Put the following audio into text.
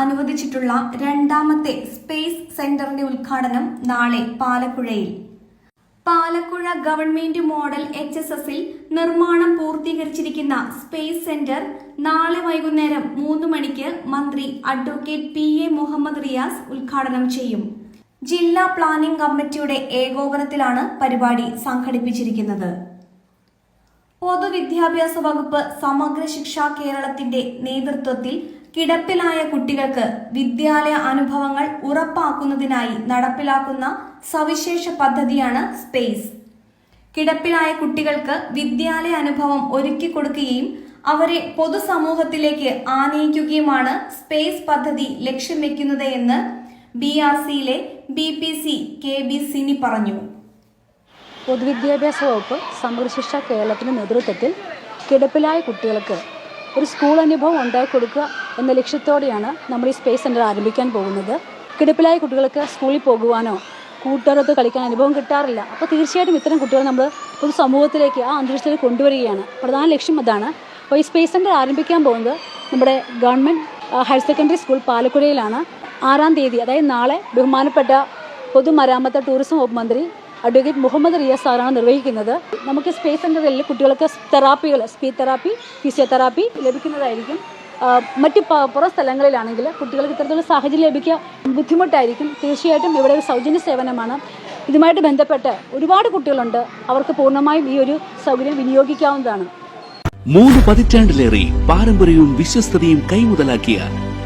അനുവദിച്ചിട്ടുള്ള രണ്ടാമത്തെ സ്പേസ് സെന്ററിന്റെ ഉദ്ഘാടനം നാളെ പാലക്കുഴയിൽ. Palakkuzha government model H S എസിൽ നിർമ്മാണം പൂർത്തീകരിച്ചിരിക്കുന്ന സ്പേസ് സെന്റർ നാളെ വൈകുന്നേരം മൂന്ന് മണിക്ക് മന്ത്രി advocate P A Muhammad Riyas ഉദ്ഘാടനം ചെയ്യും. ജില്ലാ പ്ലാനിംഗ് കമ്മിറ്റിയുടെ ഏകോപനത്തിലാണ് പരിപാടി സംഘടിപ്പിച്ചിരിക്കുന്നത്. പൊതുവിദ്യാഭ്യാസ വകുപ്പ് സമഗ്ര ശിക്ഷാ കേരളത്തിന്റെ നേതൃത്വത്തിൽ കിടപ്പിലായ കുട്ടികൾക്ക് വിദ്യാലയ അനുഭവങ്ങൾ ഉറപ്പാക്കുന്നതിനായി നടപ്പിലാക്കുന്ന സവിശേഷ പദ്ധതിയാണ് സ്പേസ്. കിടപ്പിലായ കുട്ടികൾക്ക് വിദ്യാലയ അനുഭവം ഒരുക്കി കൊടുക്കുകയും അവരെ പൊതുസമൂഹത്തിലേക്ക് ആനയിക്കുകയുമാണ് സ്പേസ് പദ്ധതി ലക്ഷ്യം വെക്കുന്നത് എന്ന് ബി ആർ സിയിലെ B P C K B Sini പറഞ്ഞു. പൊതുവിദ്യാഭ്യാസ വകുപ്പ് സമഗ്രശിക്ഷ കേരളത്തിന്റെ നേതൃത്വത്തിൽ കിടപ്പിലായ കുട്ടികൾക്ക് ഒരു സ്കൂൾ അനുഭവം ഉണ്ടാക്കി കൊടുക്കുക എന്ന ലക്ഷ്യത്തോടെയാണ് നമ്മൾ ഈ സ്പേസ് സെന്റർ ആരംഭിക്കാൻ പോകുന്നത്. കിടപ്പിലായ കുട്ടികൾക്ക് സ്കൂളിൽ പോകുവാനോ കൂട്ടുകാരൊത്ത് കളിക്കാൻ അനുഭവം കിട്ടാറില്ല. അപ്പോൾ തീർച്ചയായിട്ടും ഇത്തരം കുട്ടികൾ നമ്മൾ പൊതു സമൂഹത്തിലേക്ക് ആ അന്തരീക്ഷത്തിലേക്ക് കൊണ്ടുവരികയാണ്. പ്രധാന ലക്ഷ്യം അതാണ്. അപ്പോൾ ഈ സ്പേസ് സെന്റർ ആരംഭിക്കാൻ പോകുന്നത് നമ്മുടെ ഗവൺമെന്റ് ഹയർ സെക്കൻഡറി സ്കൂൾ പാലക്കുഴയിലാണ്. ആറാം തീയതി അതായത് നാളെ ബഹുമാനപ്പെട്ട പൊതുമരാമത്ത് ടൂറിസം വകുപ്പ് മന്ത്രി അഡ്വക്കേറ്റ് മുഹമ്മദ് റിയാസ് സാറാണ് നിർവഹിക്കുന്നത്. നമുക്ക് സ്പേസ് സെന്ററിൽ കുട്ടികൾക്ക് തെറാപ്പികൾ സ്പീച്ച് തെറാപ്പി ഫിസിയോതെറാപ്പി ലഭിക്കുന്നതായിരിക്കും. മറ്റ് പുറ സ്ഥലങ്ങളിലാണെങ്കിൽ കുട്ടികൾക്ക് ഇത്തരത്തിലുള്ള സാഹചര്യം ലഭിക്കുക ബുദ്ധിമുട്ടായിരിക്കും. തീർച്ചയായിട്ടും ഇവിടെ ഒരു സൗജന്യ സേവനമാണ്. ഇതുമായിട്ട് ബന്ധപ്പെട്ട് ഒരുപാട് കുട്ടികളുണ്ട്. അവർക്ക് പൂർണമായും ഈ ഒരു സൗകര്യം വിനിയോഗിക്കാവുന്നതാണ്. മൂന്ന് പതിറ്റാണ്ടിലേറെ പാരമ്പര്യവും വിശ്വസ്തതയും കൈമുതലാക്കിയ